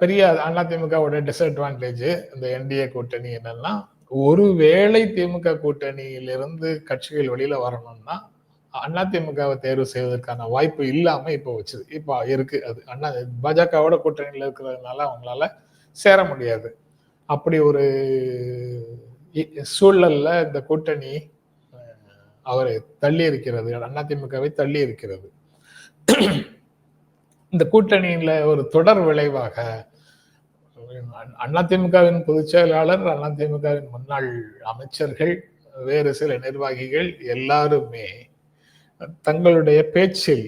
பெரிய அதிமுகவோட டிஸ்அட்வான்டேஜ் இந்த என்டிஏ கூட்டணி என்னன்னா ஒருவேளை திமுக கூட்டணியிலிருந்து கட்சிகள் வெளியில வரணும்னா அதிமுகவை தேர்வு செய்வதற்கான வாய்ப்பு இல்லாம இப்போ வச்சுது. இப்போ இருக்கு அது. அண்ணா பாஜகவோட கூட்டணியில் இருக்கிறதுனால அவங்களால சேர முடியாது. அப்படி ஒரு சூழல்ல இந்த கூட்டணி அவரை தள்ளி இருக்கிறது அதிமுகவை தள்ளி இருக்கிறது. இந்த கூட்டணியில ஒரு தொடர் விளைவாக அதிமுகவின் பொதுச் செயலாளர் அதிமுகவின் முன்னாள் அமைச்சர்கள் வேறு சில நிர்வாகிகள் எல்லாருமே தங்களுடைய பேச்சில்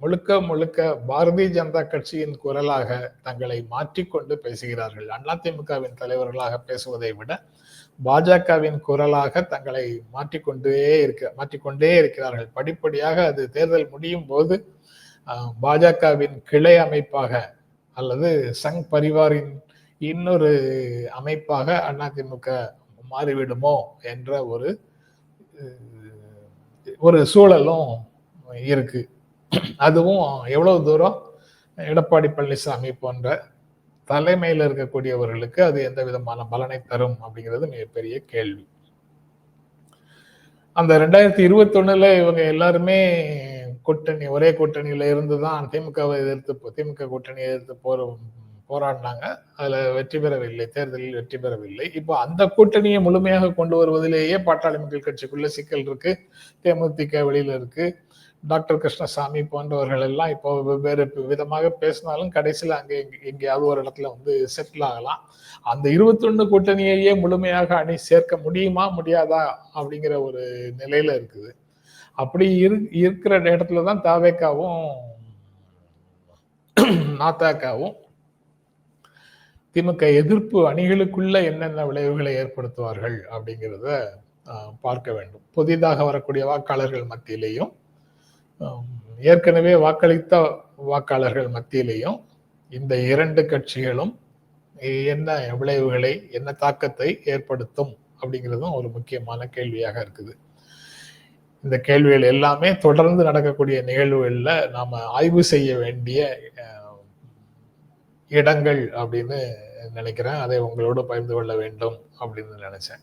முழுக்க முழுக்க பாரதிய ஜனதா கட்சியின் குரலாக தங்களை மாற்றிக்கொண்டு பேசுகிறார்கள். அதிமுகவின் தலைவர்களாக பேசுவதை விட பாஜகவின் குரலாக தங்களை மாற்றிக்கொண்டே இருக்க மாற்றிக்கொண்டே இருக்கிறார்கள். படிப்படியாக அது தேர்தல் முடியும் போது பாஜகவின் கிளை அமைப்பாக அல்லது சங் பரிவாரின் இன்னொரு அமைப்பாக அதிமுக மாறிவிடுமோ என்ற ஒரு ஒரு சூழலும் இருக்கு. அதுவும் எவ்வளவு தூரம் எடப்பாடி பழனிசாமி போன்ற தலைமையில் இருக்கக்கூடியவர்களுக்கு அது எந்த விதமான பலனை தரும் அப்படிங்கிறது மிகப்பெரிய கேள்வி. அந்த ரெண்டாயிரத்தி இருபத்தி ஒண்ணுல இவங்க எல்லாருமே கூட்டணி ஒரே கூட்டணியில இருந்து தான் திமுகவை எதிர்த்து திமுக கூட்டணியை எதிர்த்து போற போராடினாங்க. அதுல வெற்றி பெறவில்லை தேர்தலில் வெற்றி பெறவில்லை. இப்போ அந்த கூட்டணியை முழுமையாக கொண்டு வருவதிலேயே பாட்டாளி மக்கள் கட்சிக்குள்ள சிக்கல் இருக்கு தேமுதிக வெளியில இருக்கு டாக்டர் கிருஷ்ணசாமி போன்றவர்கள் எல்லாம் இப்போ வெவ்வேறு விதமாக பேசினாலும் கடைசியில் அங்கே எங்கேயாவது ஒரு இடத்துல வந்து செட்டில் ஆகலாம். அந்த இருபத்தொன்னு கூட்டணியையே முழுமையாக அணி சேர்க்க முடியுமா முடியாதா அப்படிங்கிற ஒரு நிலையில இருக்குது. அப்படி இரு இருக்கிற இடத்துல தான் தாவேக்காவும் நாத்தாக்காவும் திமுக எதிர்ப்பு அணிகளுக்குள்ள என்னென்ன விளைவுகளை ஏற்படுத்துவார்கள் அப்படிங்கிறத பார்க்க வேண்டும். புதிதாக வரக்கூடிய வாக்காளர்கள் மத்தியிலையும் ஏற்கனவே வாக்களித்த வாக்காளர்கள் மத்தியிலையும் இந்த இரண்டு கட்சிகளும் என்ன விளைவுகளை என்ன தாக்கத்தை ஏற்படுத்தும் அப்படிங்கிறதும் ஒரு முக்கியமான கேள்வியாக இருக்குது. இந்த கேள்விகள் எல்லாமே தொடர்ந்து நடக்கக்கூடிய நிகழ்வுகளில் நாம ஆய்வு செய்ய வேண்டிய இடங்கள் அப்படின்னு நினைக்கிறேன். அதை உங்களோடு பகிர்ந்து கொள்ள வேண்டும் அப்படின்னு நினைச்சேன்.